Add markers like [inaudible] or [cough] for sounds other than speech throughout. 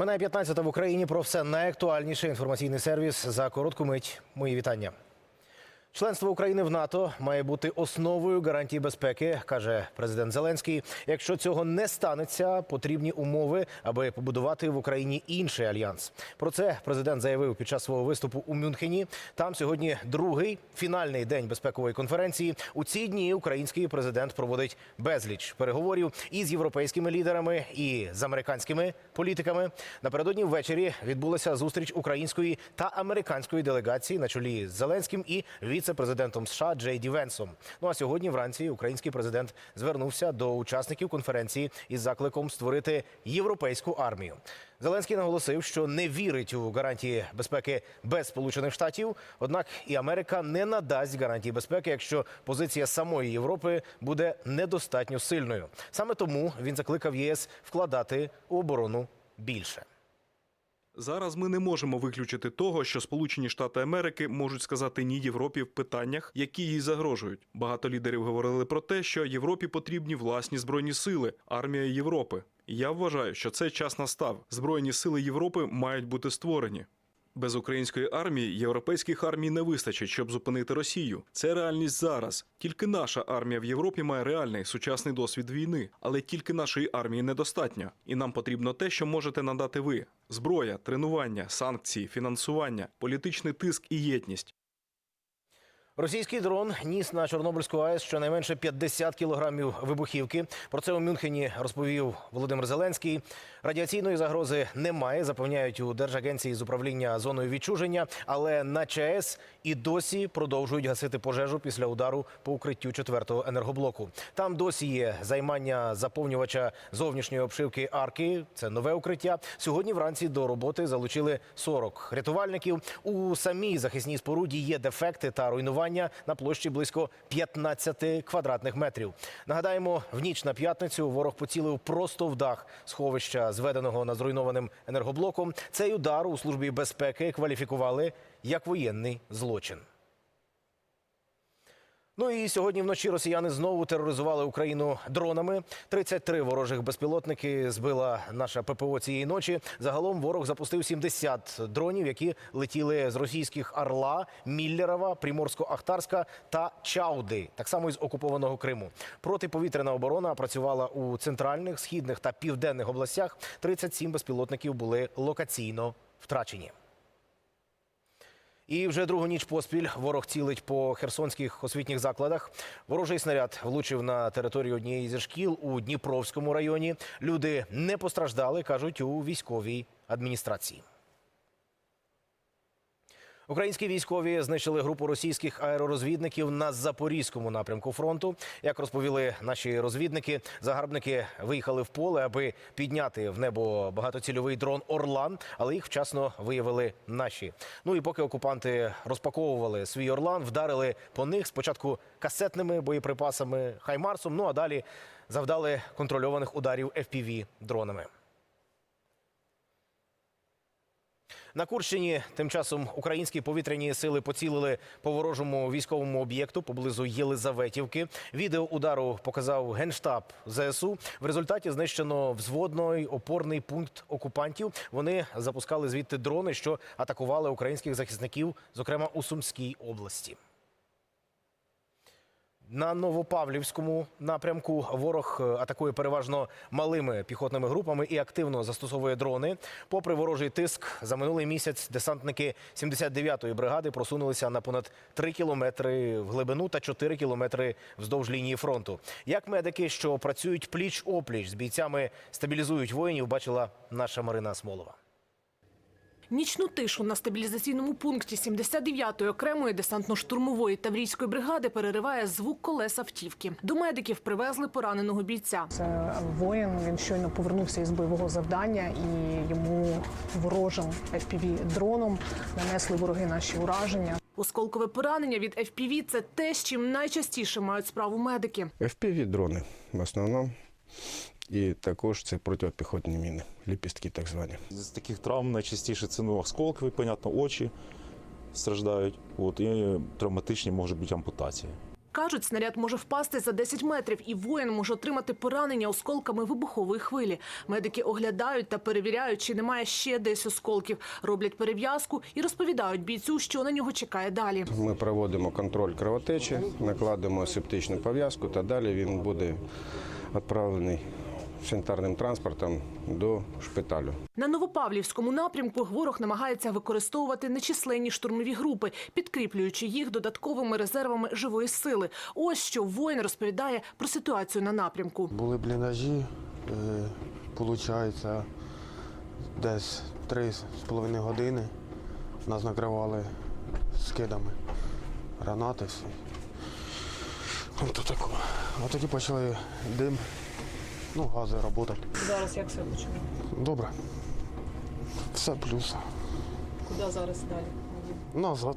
Минає 15 в Україні про все найактуальніше інформаційний сервіс за коротку мить. Мої вітання. Членство України в НАТО має бути основою гарантії безпеки, каже президент Зеленський. Якщо цього не станеться, потрібні умови, аби побудувати в Україні інший альянс. Про це президент заявив під час свого виступу у Мюнхені. Там сьогодні другий фінальний день безпекової конференції. У ці дні український президент проводить безліч переговорів із європейськими лідерами і з американськими політиками. Напередодні ввечері відбулася зустріч української та американської делегації на чолі з Зеленським і віце-президентом США Джей Ді Венсом. Ну а сьогодні вранці український президент звернувся до учасників конференції із закликом створити європейську армію. Зеленський наголосив, що не вірить у гарантії безпеки без Сполучених Штатів. Однак і Америка не надасть гарантії безпеки, якщо позиція самої Європи буде недостатньо сильною. Саме тому він закликав ЄС вкладати у оборону більше. Зараз ми не можемо виключити того, що Сполучені Штати Америки можуть сказати ні Європі в питаннях, які їй загрожують. Багато лідерів говорили про те, що Європі потрібні власні збройні сили, армія Європи. Я вважаю, що цей час настав. Збройні сили Європи мають бути створені. Без української армії європейських армій не вистачить, щоб зупинити Росію. Це реальність зараз. Тільки наша армія в Європі має реальний сучасний досвід війни, але тільки нашої армії недостатньо. І нам потрібно те, що можете надати ви: зброя, тренування, санкції, фінансування, політичний тиск і єдність. Російський дрон ніс на Чорнобильську АЕС щонайменше 50 кілограмів вибухівки. Про це у Мюнхені розповів Володимир Зеленський. Радіаційної загрози немає, запевняють у Держагенції з управління зоною відчуження, але на ЧАЕС і досі продовжують гасити пожежу після удару по укриттю четвертого енергоблоку. Там досі є займання заповнювача зовнішньої обшивки арки. Це нове укриття. Сьогодні вранці до роботи залучили 40 рятувальників. У самій захисній споруді є дефекти та руйнування на площі близько 15 квадратних метрів. Нагадаємо, в ніч на п'ятницю ворог поцілив просто в дах сховища, зведеного на зруйнованим енергоблоком. Цей удар у службі безпеки кваліфікували як воєнний злочин. Ну і сьогодні вночі росіяни знову тероризували Україну дронами. 33 ворожих безпілотники збила наша ППО цієї ночі. Загалом ворог запустив 70 дронів, які летіли з російських Орла, Міллерова, Приморсько-Ахтарська та Чауди, так само із окупованого Криму. Протиповітряна оборона працювала у центральних, східних та південних областях. 37 безпілотників були локаційно втрачені. І вже другу ніч поспіль ворог цілить по херсонських освітніх закладах. Ворожий снаряд влучив на територію однієї зі шкіл у Дніпровському районі. Люди не постраждали, кажуть у військовій адміністрації. Українські військові знищили групу російських аеророзвідників на запорізькому напрямку фронту. Як розповіли наші розвідники, загарбники виїхали в поле, аби підняти в небо багатоцільовий дрон Орлан, але їх вчасно виявили наші. Ну і поки окупанти розпаковували свій Орлан, вдарили по них спочатку касетними боєприпасами Хаймарсом. Ну а далі завдали контрольованих ударів fpv дронами. На Курщині тим часом українські повітряні сили поцілили по ворожому військовому об'єкту поблизу Єлизаветівки. Відео удару показав генштаб ЗСУ. В результаті знищено взводний опорний пункт окупантів. Вони запускали звідти дрони, що атакували українських захисників, зокрема у Сумській області. На Новопавлівському напрямку ворог е, атакує переважно малими піхотними групами і активно застосовує дрони. Попри ворожий тиск, за минулий місяць десантники 79-ї бригади просунулися на понад 3 кілометри в глибину та 4 кілометри вздовж лінії фронту. Як медики, що працюють пліч опліч з бійцями, стабілізують воїнів, бачила наша Марина Смолова. Нічну тишу на стабілізаційному пункті 79-ї окремої десантно-штурмової таврійської бригади перериває звук колес автівки. До медиків привезли пораненого бійця. Це воїн. Він щойно повернувся із бойового завдання, і йому ворожим fpv дроном нанесли вороги наші ураження. Осколкове поранення від FPV – це те, з чим найчастіше мають справу медики. FPV-дрони в основному. І також це протипіхотні міни, ліпістки так звані. З таких травм найчастіше це ну, осколкові, понятно, очі страждають. От, і травматичні можуть бути ампутації. Кажуть, Кажуть, снаряд може впасти за 10 метрів, і воїн може отримати поранення осколками вибухової хвилі. Медики оглядають та перевіряють, чи немає ще десь осколків, роблять перев'язку і розповідають бійцю, що на нього чекає далі. Ми проводимо контроль кровотечі, накладемо септичну пов'язку та далі він буде відправлений санітарним транспортом до шпиталю. На Новопавлівському напрямку ворог намагається використовувати нечисленні штурмові групи, підкріплюючи їх додатковими резервами живої сили. Ось що воїн розповідає про ситуацію на напрямку. Були бліндажі, е, получається, десь три з половиною години нас накривали скидами, гранати всі. Ото тако. А тоді почали дим, ну, гази працювати. Зараз як все почує? Добре. Все плюс. Куди зараз далі? Назад.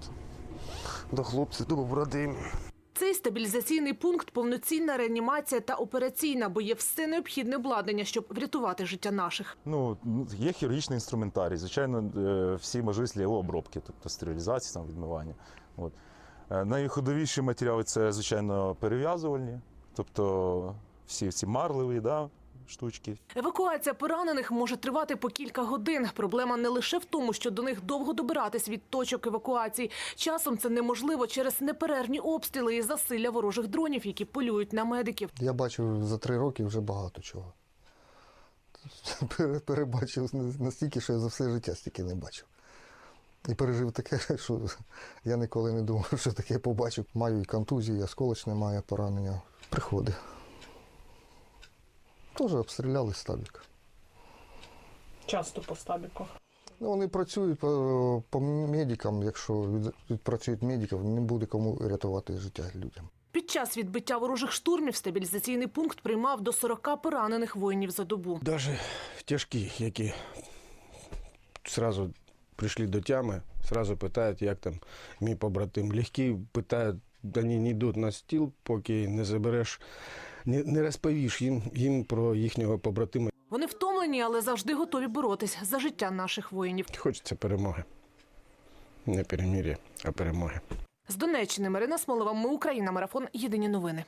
До хлопців, до побратимів. Цей стабілізаційний пункт повноцінна реанімація та операційна, бо є все необхідне обладнання, щоб врятувати життя наших. Ну, є хірургічний інструментарій, звичайно, е, всі можливі обробки, тобто стерилізації, там, відмивання. От. Е, Найходовіші матеріали це, звичайно, перев'язувальні, тобто всі ці марливі да, штучки, Евакуація поранених може тривати по кілька годин. Проблема не лише в тому, що до них довго добиратись від точок евакуації. Часом це неможливо через неперервні обстріли і засилля ворожих дронів, які полюють на медиків. Я бачив за три роки вже багато чого. [laughs] Перебачив настільки, що я за все життя стільки не бачив. І пережив таке, [laughs] що я ніколи не думав, що таке побачив. Маю і контузії, і осколочне має поранення. Приходи. Теж обстріляли стабік. Часто по стабіках. Ну, вони працюють по, по медикам. Якщо від- відпрацюють медиків, не буде кому рятувати життя людям. Під час відбиття ворожих штурмів стабілізаційний пункт приймав до 40 поранених воїнів за добу. Навіть тяжкі, які одразу прийшли до тями, одразу питають, як там мій побратим. Легкі питають, вони не йдуть на стіл, поки не забереш, не, не розповіш їм, їм про їхнього побратима. Вони втомлені, але завжди готові боротись за життя наших воїнів. Хочеться перемоги. Не перемір'я, а перемоги. З Донеччини Марина Смолова. Ми Україна. Марафон. Єдині новини.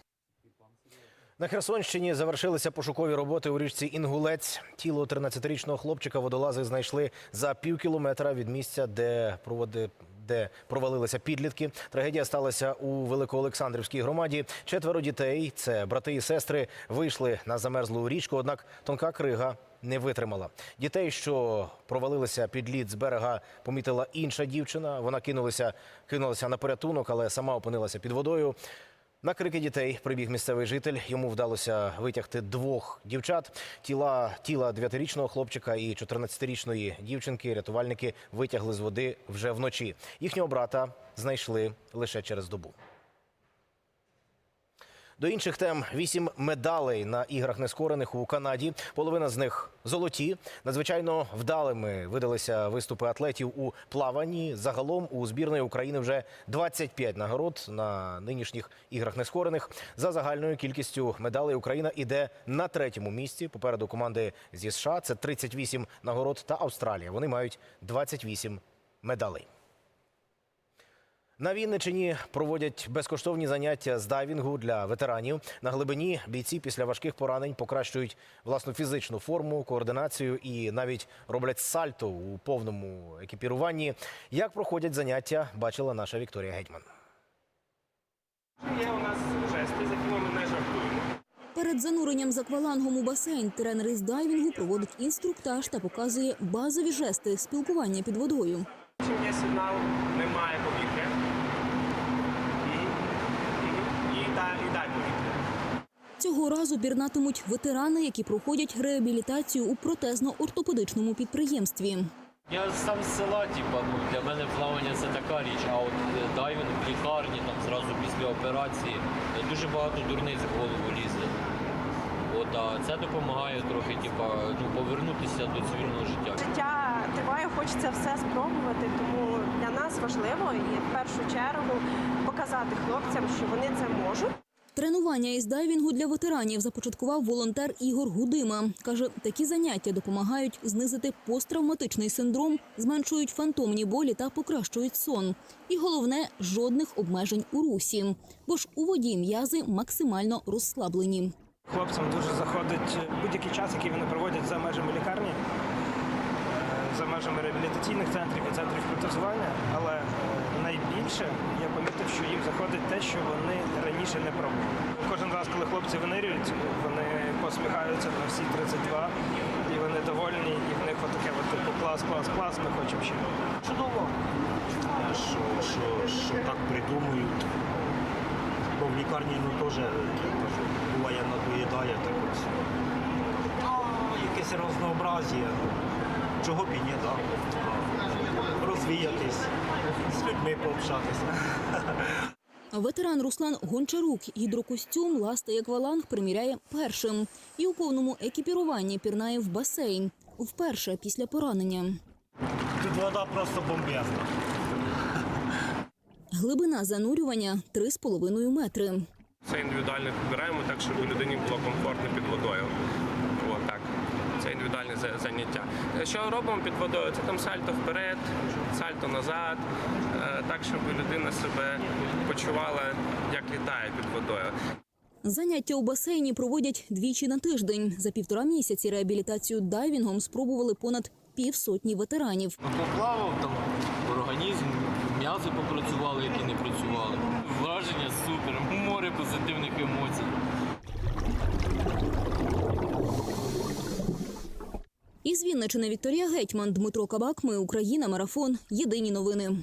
На Херсонщині завершилися пошукові роботи у річці Інгулець. Тіло 13-річного хлопчика водолази знайшли за пів кілометра від місця, де проводи. Де провалилися підлітки. Трагедія сталася у Великоолександрівській громаді. Четверо дітей, це брати і сестри, вийшли на замерзлу річку, однак тонка крига не витримала. Дітей, що провалилися під лід з берега, помітила інша дівчина. Вона кинулася, кинулася на порятунок, але сама опинилася під водою. На крики дітей прибіг місцевий житель. Йому вдалося витягти двох дівчат. Тіла тіла 9-річного хлопчика і 14-річної дівчинки рятувальники витягли з води вже вночі. Їхнього брата знайшли лише через добу. До інших тем вісім медалей на іграх нескорених у Канаді. Половина з них золоті. Надзвичайно вдалими видалися виступи атлетів у плаванні. Загалом у збірної України вже 25 нагород на нинішніх іграх нескорених. За загальною кількістю медалей Україна іде на третьому місці. Попереду команди зі США це 38 нагород та Австралія. Вони мають 28 медалей. На Вінничині проводять безкоштовні заняття з дайвінгу для ветеранів. На глибині бійці після важких поранень покращують власну фізичну форму, координацію і навіть роблять сальто у повному екіпіруванні. Як проходять заняття, бачила наша Вікторія Гетьман. Є у нас жести, з якими ми не жартуємо. Перед зануренням з аквалангом у басейн тренер із дайвінгу проводить інструктаж та показує базові жести спілкування під водою. Чим є сигнал, немає повітря. І, да, і дай повітря. Цього разу пірнатимуть ветерани, які проходять реабілітацію у протезно-ортопедичному підприємстві. Я сам з села, типа, ну для мене плавання це така річ, а от е, дайвінг в лікарні там зразу після операції е, дуже багато дурниць в голову лізе. От, а це допомагає трохи, типа, ну, повернутися до цивільного життя. Життя триває, хочеться все спробувати, тому для нас важливо і в першу чергу показати хлопцям, що вони це можуть. Тренування із дайвінгу для ветеранів започаткував волонтер Ігор Гудима. Каже, такі заняття допомагають знизити посттравматичний синдром, зменшують фантомні болі та покращують сон. І головне жодних обмежень у русі, бо ж у воді м'язи максимально розслаблені. Хлопцям дуже заходить будь-який час, який вони проводять за межами лікарні, за межами реабілітаційних центрів і центрів протезування. Але е, найбільше я помітив, що їм заходить те, що вони раніше не пробували. Кожен раз, коли хлопці винирюють, вони посміхаються на всі 32, і вони довольні, і в них отаке от, типу клас, клас, клас, ми хочемо ще. Чудово. що, що, що так придумують. Бо в лікарні ну, теж буває надоїдає так ось. Ну, якесь разнообразія. Чого б і ні, так? Розвіятись, з людьми пообщатися. Ветеран Руслан Гончарук гідрокостюм ласти акваланг приміряє першим і у повному екіпіруванні пірнає в басейн. Вперше після поранення. Тут вода просто бомбезна. Глибина занурювання 3,5 метри. Це індивідуально підбираємо так, щоб людині було комфортно під водою. От так. Це індивідуальне за- заняття. Що робимо під водою? Це там сальто вперед, сальто назад, е, так, щоб людина себе почувала, як літає під водою. Заняття у басейні проводять двічі на тиждень. За півтора місяці реабілітацію дайвінгом спробували понад півсотні ветеранів. Поплавав там організм, м'язи попрацювали, які не працювали. Враження супер, море позитивних емоцій. Із Вінничини Вікторія Гетьман, Дмитро Кабак. Ми Україна. Марафон. Єдині новини.